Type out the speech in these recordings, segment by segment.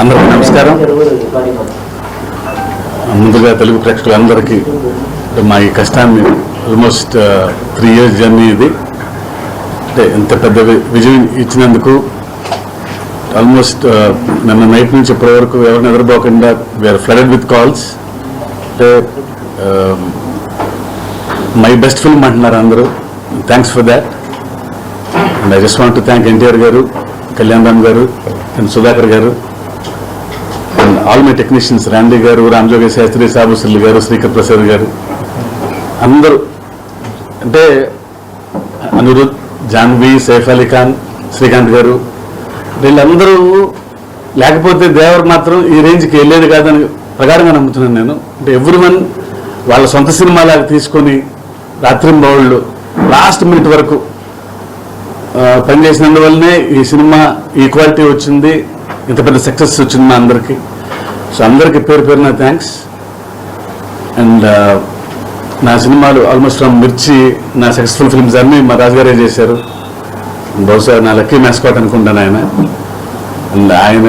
అందరికీ నమస్కారం. ముందుగా తెలుగు ప్రేక్షకులందరికీ మా ఈ కష్టాన్ని ఆల్మోస్ట్ త్రీ ఇయర్స్ జర్నీ ఇది. అంటే ఇంత పెద్ద విజయం ఇచ్చినందుకు ఆల్మోస్ట్ uh, నిన్న నైట్ నుంచి ఇప్పటి వరకు ఎవరిని ఎదురుపోకుండా వీఆర్ ఫ్లడెడ్ విత్ కాల్స్ అంటే మై బెస్ట్ ఫిల్మ్ అంటున్నారు అందరూ. Thanks for that and I just want to thank NTR garu Kalyan Ram గారు and Sudhakar garu and all my technicians రాండి గారు రామజోగి శాస్త్రి సాబుసిల్లి గారు శ్రీకర్ ప్రసాద్ గారు అందరూ. అంటే అనిరుద్ జాన్వి సైఫ్ అలీ ఖాన్ శ్రీకాంత్ గారు వీళ్ళందరూ లేకపోతే దేవర్ మాత్రం ఈ రేంజ్కి వెళ్ళేది కాదని ప్రగాఢంగా నమ్ముతున్నాను నేను. అంటే ఎవ్రీ వన్ వాళ్ళ సొంత సినిమాలాగా తీసుకొని రాత్రింబౌళ్ళు లాస్ట్ మినిట్ వరకు పనిచేసినందువల్లనే ఈ సినిమా ఈ క్వాలిటీ వచ్చింది. ఇంత పెద్ద సక్సెస్ వచ్చింది మా అందరికీ. సో అందరికీ పేరు పేరున థ్యాంక్స్ అండ్ uh, నా సినిమాలు ఆల్మోస్ట్ ఫ్రమ్ మిర్చి నా సక్సెస్ఫుల్ ఫిల్మ్స్ అన్నీ మా రాజుగారే చేశారు? బహుశా నా లక్కీ మ్యాస్కాట్ అనుకుంటాను ఆయన. అండ్ ఆయన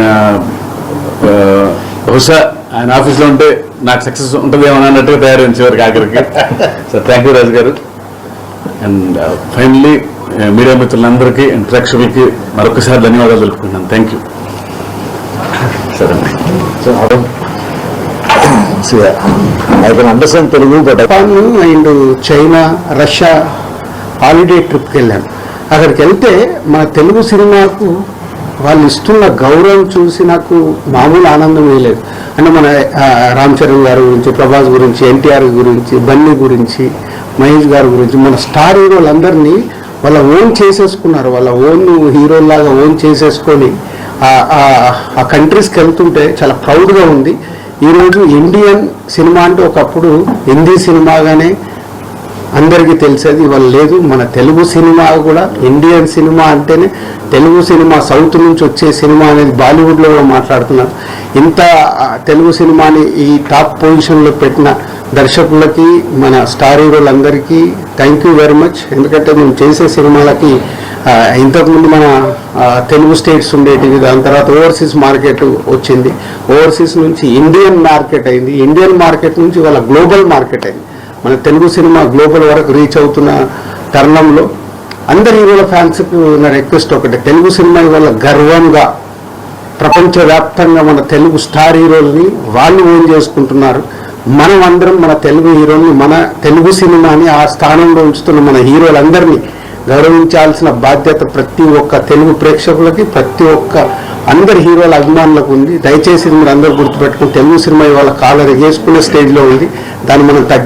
uh, బహుశా ఆయన ఆఫీస్లో ఉంటే నాకు సక్సెస్ ఉంటుందేమో అన్నట్టుగా తయారైంది చివరికి ఆఖరికి. So thank you Raju garu and finally media మిత్రులందరికీ అండ్ ప్రేక్షకులకి మరొకసారి ధన్యవాదాలు తెలుపుకుంటున్నాను. థ్యాంక్ యూ సరే so how, see, understand Telugu but Japan and China Russia holiday ట్రిప్కి వెళ్ళాను అక్కడికి వెళ్తే మన తెలుగు సినిమాకు వాళ్ళు ఇస్తున్న గౌరవం చూసి నాకు మామూలు ఆనందం వేయలేదు అంటే మన రామ్ చరణ్ గారి గురించి ప్రభాస్ గురించి ఎన్టీఆర్ గురించి బన్నీ గురించి మహేష్ గారి గురించి మన స్టార్ హీరోలందరినీ వాళ్ళ ఓన్ చేసేసుకున్నారు. వాళ్ళ ఓన్ హీరోలాగా ఓన్ చేసేసుకొని ఆ- కంట్రీస్కి వెళ్తుంటే చాలా ప్రౌడ్గా ఉంది. ఈరోజు ఇండియన్ సినిమా అంటే ఒకప్పుడు హిందీ సినిమాగానే అందరికీ తెలిసేది ఇవాళ లేదు. మన తెలుగు సినిమా కూడా ఇండియన్ సినిమా అంటేనే తెలుగు సినిమా సౌత్ నుంచి వచ్చే సినిమా అనేది బాలీవుడ్లో కూడా మాట్లాడుతున్నారు. ఇంత తెలుగు సినిమాని ఈ టాప్ పొజిషన్లో పెట్టిన దర్శకులకి మన స్టార్ హీరోలందరికీ థ్యాంక్ యూ వెరీ మచ్ ఎందుకంటే మేము చేసే సినిమాలకి ఇంతకుముందు మన తెలుగు స్టేట్స్ ఉండేటివి దాని తర్వాత ఓవర్సీస్ మార్కెట్ వచ్చింది. ఓవర్సీస్ నుంచి ఇండియన్ మార్కెట్ అయింది. ఇండియన్ మార్కెట్ నుంచి వాళ్ళ గ్లోబల్ మార్కెట్ అయింది. మన తెలుగు సినిమా గ్లోబల్ వరకు రీచ్ అవుతున్న తరుణంలో అందరి హీరోల ఫ్యాన్స్కి ఉన్న రిక్వెస్ట్ ఒకటి తెలుగు సినిమా ఇవాళ గర్వంగా ప్రపంచవ్యాప్తంగా మన తెలుగు స్టార్ హీరోలని వాళ్ళు ఓన్ చేసుకుంటున్నారు. మనం అందరం మన తెలుగు హీరోని మన తెలుగు సినిమాని ఆ స్థానంలో ఉంచుతున్న మన హీరోలందరినీ గౌరవించాల్సిన బాధ్యత ప్రతి ఒక్క తెలుగు ప్రేక్షకులకి ప్రతి ఒక్క అందరి హీరోల అభిమానులకు ఉంది. దయచేసి మీరు అందరూ గుర్తుపెట్టుకుని తెలుగు సినిమా ఇవాళ కాలర్ చేసుకునే స్టేజ్లో ఉంది. దాన్ని మనం తగ్గి